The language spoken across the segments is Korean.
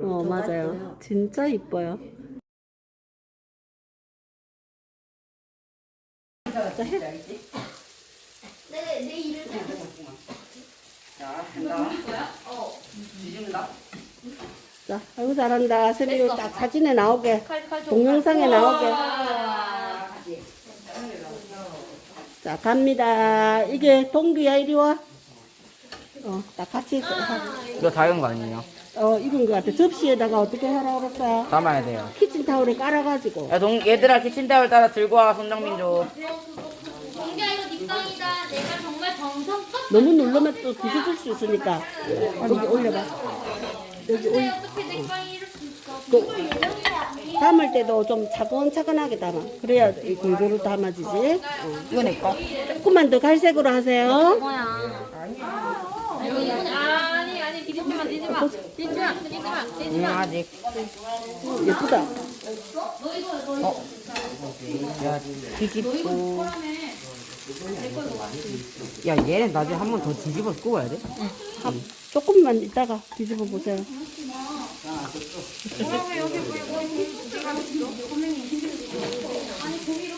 어, 맞아요. 진짜 이뻐요. 자, 해. 내, 내 일을 자, 한다. 뒤집는다. 자, 아이고, 잘한다. 세미. 딱 사진에 나오게. 동영상에 나오게. 아, 자, 갑니다. 이게 동규야, 이리 와. 어, 딱 같이. 하- 이거 다 익은 거 아니에요? 어, 익은 것 같아. 접시에다가 어떻게 하라 그랬어? 담아야 돼요. 키친 타올에 깔아가지고. 야, 동, 얘들아, 키친타올 따라 들고 와, 손정민 줘. 동기야 이거 네 빵이다. 내가 정말 정성껏. 너무 누르면 또 뒤집을 수 있으니까. 여기 올려봐. 여기 근데 올, 어떻게 내 빵이 이럴 수 있어? 그, 담을 때도 좀 차근차근하게 담아. 그래야 이 골고루 담아지지. 어. 이거 내 거. 조금만 더 갈색으로 하세요. 뭐야? 아니 이건 아 마. 아직. 예쁘다. 어. 야, 뒤집고. 야, 얘는 나중에 한 번 더 뒤집어서 구워야 돼? 한- 조금만 이따가 뒤집어 보세요.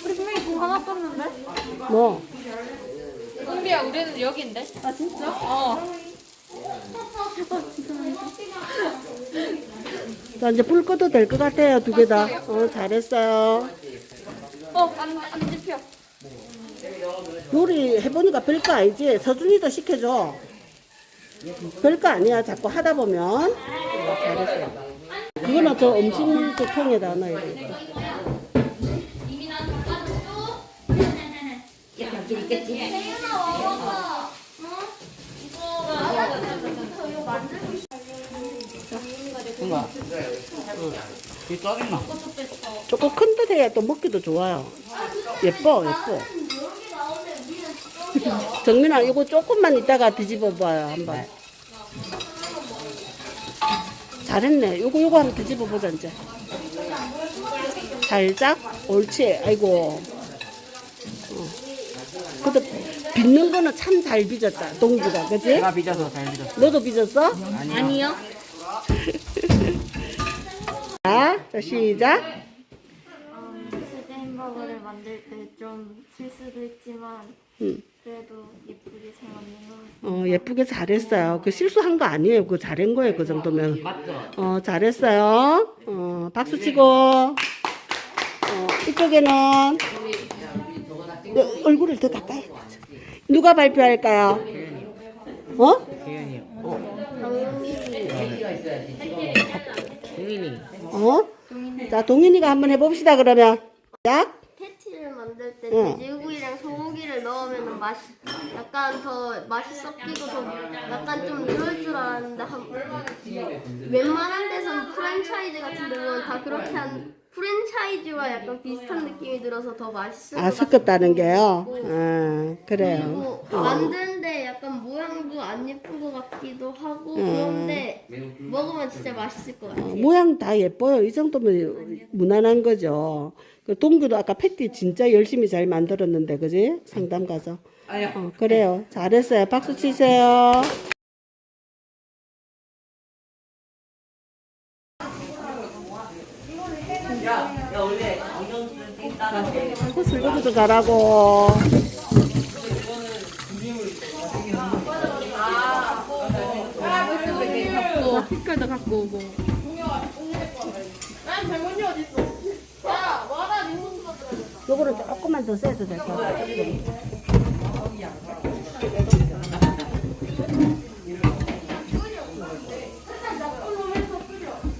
우리 분명히 돈 하나 썼는데? 뭐? 은비야 우리는 여기인데? 아 진짜? 어. 자, 이제 불 꺼도 될 것 같아요. 두 개 다. 어, 잘했어요. 어 안 안 집혀. 요리 해보니까 별거 아니지? 서준이도 시켜줘. 별거 아니야. 자꾸 하다 보면. 어, 잘했어요. 그거는 저 음식물 저 통에다 넣어야 되겠다. 이미 나는 받았어. 세윤아 와봐. 어? 이거 만들고 있어. 뭔가. 이 써있나? 조금 큰 듯 해야 또 먹기도 좋아요. 예뻐, 예뻐. 정민아, 이거 조금만 이따가 뒤집어 봐요, 한번. 잘했네. 요거, 요거 한번 뒤집어 보자, 이제. 살짝, 옳지. 아이고. 어. 근데 빚는 거는 참 잘 빚었다, 동주가. 그지? 내가 빚어서 잘 빚었어. 너도 빚었어? 아니요. 자, 자, 시작. 수제 햄버거를 만들 때 좀 실수도 했지만 음. 그래도 예쁘게 잘 만든 것 같아요. 어, 예쁘게 잘했어요. 그 실수한 거 아니에요. 그 잘한 거예요. 그 정도면. 맞죠? 어, 잘했어요. 어, 박수 치고. 어, 이쪽에는 어, 얼굴을 더 가까이. 누가 발표할까요? 어? 기현이. 동인이. 어? 자, 동현이가 한번 해봅시다, 그러면. 자, 패티를 만들 때 응. 돼지고기랑 소고기를 넣으면 맛이 약간 더 맛이 섞이고 더 약간 좀 이럴 줄 알았는데 한, 웬만한 데선 프랜차이즈 같은 데 보면 다 그렇게 한 프랜 차이즈와 약간 비슷한 느낌이 들어서 더 맛있을 아, 것 같아요. 섞었다는 게요. 아, 그래요. 그리고 만드는데 약간 모양도 안 예쁜 것 같기도 하고 음. 그런데 먹으면 진짜 맛있을 것 같아요. 어, 모양 다 예뻐요. 이 정도면 무난한 거죠. 그 동규도 아까 패티 진짜 열심히 잘 만들었는데, 그지? 상담 가서. 어, 그래요. 잘했어요. 박수 치세요. 아이고, 설거지도 잘하고. 색깔도 갖고 오고. 요거를 조금만 더 써도 될 것 같아요.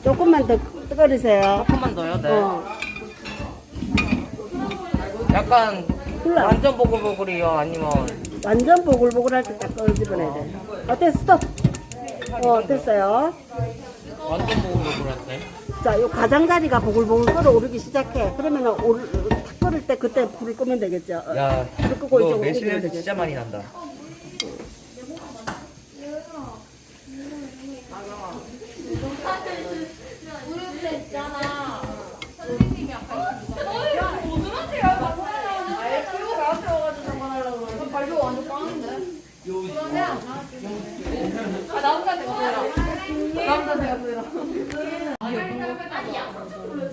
조금만 더 끓이세요. 조금만 더요, 네. 어. 약간 콜라. 완전 보글보글이요, 아니면 완전 보글보글할 때딱 꺼집어내야 돼. 어때? 스톱. 어, 됐어요. 완전 보글보글할 때. 자, 요 가장자리가 보글보글 끓어오르기 시작해. 그러면 오르, 탁 끓을 때 그때 불을 끄면 되겠죠. 어, 야, 불을 끄고 이거 이쪽으로 매실 냄새 되겠죠. 진짜 많이 난다. 아 배워가지고 상관하려고 그래. 그럼 발표 완전 꽝인데? 그러면 안 나왔지. 아, 나보다 내가 보내라. 나보다 내가 보내라. 아니야.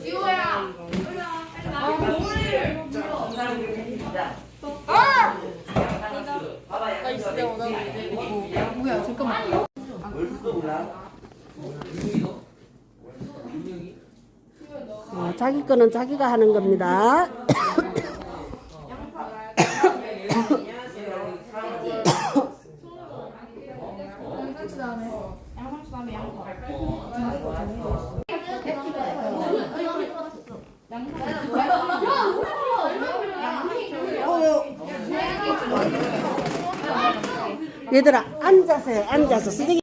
지호야. 아, 머리를. 아! 나 있을 때 오다 보니까. 뭐야, 잠깐만. 아, 자기 거는 자기가 하는 겁니다. 얘들아 앉아서 앉아서. 쓰레기.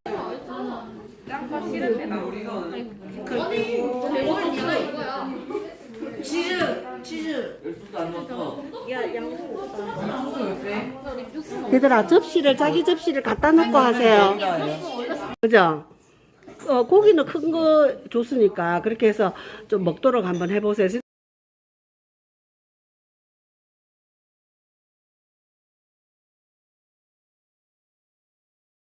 얘들아 접시를 자기 접시를 갖다 놓고 하세요. 그죠? 어, 고기는 큰 거 줬으니까 그렇게 해서 좀 먹도록 한번 해보세요.